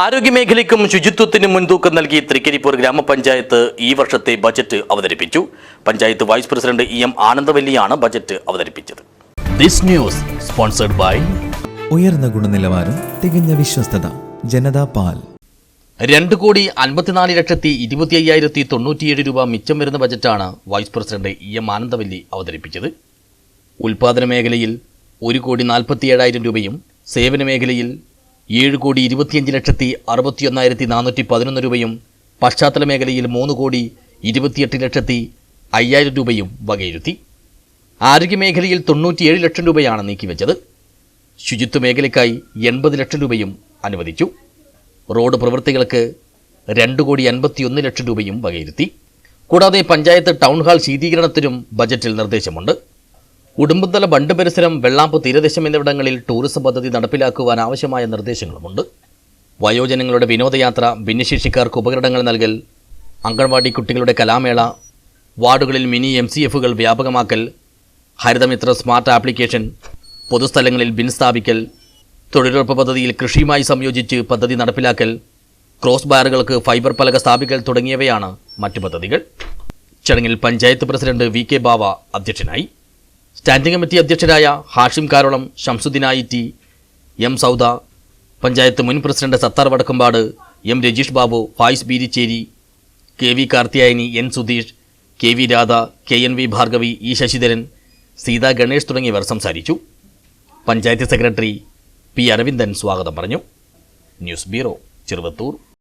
ആരോഗ്യമേഖലയ്ക്കും ശുചിത്വത്തിനും മുൻതൂക്കം നൽകി തൃക്കരിപ്പൂർ ഗ്രാമപഞ്ചായത്ത് ഈ വർഷത്തെ ബജറ്റ് അവതരിപ്പിച്ചു. Panchayat vice president E M ആനന്ദവല്ലിയാണ് budget അവതരിപ്പിച്ചത്. ദിസ് ന്യൂസ് സ്പോൺസർഡ് ബൈ ഉയർന്ന ഗുണനിലവാരം തികഞ്ഞ വിശ്വസ്തത ജനതാ പാൽ. രണ്ട് കോടി അൻപത്തിനാല് ലക്ഷത്തി ഇരുപത്തി അയ്യായിരത്തി തൊണ്ണൂറ്റിയേഴ് രൂപ മിച്ചം വരുന്ന ബജറ്റാണ് vice president E M Anandavalli അവതരിപ്പിച്ചത്. ഉൽപാദന മേഖലയിൽ ഒരു കോടി നാൽപ്പത്തി ഏഴായിരം രൂപയും സേവന മേഖലയിൽ ഏഴ് കോടി ഇരുപത്തിയഞ്ച് ലക്ഷത്തി അറുപത്തിയൊന്നായിരത്തി നാനൂറ്റി പതിനൊന്ന് രൂപയും പശ്ചാത്തല മേഖലയിൽ മൂന്ന് കോടി ഇരുപത്തിയെട്ട് ലക്ഷത്തി അയ്യായിരം രൂപയും വകയിരുത്തി. ആരോഗ്യമേഖലയിൽ തൊണ്ണൂറ്റിയേഴ് ലക്ഷം രൂപയാണ് നീക്കിവെച്ചത്. ശുചിത്വ മേഖലയ്ക്കായി എൺപത് ലക്ഷം രൂപയും അനുവദിച്ചു. റോഡ് പ്രവൃത്തികൾക്ക് രണ്ട് കോടി അൻപത്തിയൊന്ന് ലക്ഷം രൂപയും വകയിരുത്തി. കൂടാതെ പഞ്ചായത്ത് ടൗൺ ഹാൾ ശീതീകരണത്തിനും ബജറ്റിൽ നിർദ്ദേശമുണ്ട്. ഉടുമ്പുതല ബണ്ട് പരിസരം വെള്ളാമ്പ് തീരദേശം എന്നിവിടങ്ങളിൽ ടൂറിസം പദ്ധതി നടപ്പിലാക്കുവാൻ ആവശ്യമായ നിർദ്ദേശങ്ങളുമുണ്ട്. വയോജനങ്ങളുടെ വിനോദയാത്ര ഭിന്നശേഷിക്കാർക്ക് ഉപകരണങ്ങൾ നൽകൽ അംഗൻവാടി കുട്ടികളുടെ കലാമേള വാർഡുകളിൽ മിനി എം സി എഫുകൾ വ്യാപകമാക്കൽ ഹരിതമിത്ര സ്മാർട്ട് ആപ്ലിക്കേഷൻ പൊതുസ്ഥലങ്ങളിൽ ബിൻ സ്ഥാപിക്കൽ തൊഴിലുറപ്പ് പദ്ധതിയിൽ കൃഷിയുമായി സംയോജിച്ച് പദ്ധതി നടപ്പിലാക്കൽ ക്രോസ് ബാറുകൾക്ക് ഫൈബർ പലക സ്ഥാപിക്കൽ തുടങ്ങിയവയാണ് മറ്റു പദ്ധതികൾ. ചടങ്ങിൽ panchayat president V K Bava അധ്യക്ഷനായി. സ്റ്റാൻഡിംഗ് കമ്മിറ്റി അധ്യക്ഷരായ ഹാഷിം കാരോളം ഷംസുദ്ദീനായി ടി എം സൗദ പഞ്ചായത്ത് മുൻ president Sathar Vadakkampad M Rajeesh Babu Fayis Beericheri K V Karthiyayani N Sudheesh K V Radha K N V Bhargavi E Sasidharan Seetha Ganesh തുടങ്ങിയവർ സംസാരിച്ചു. Panchayat secretary P Aravindan സ്വാഗതം പറഞ്ഞു. News bureau Cheruvathur.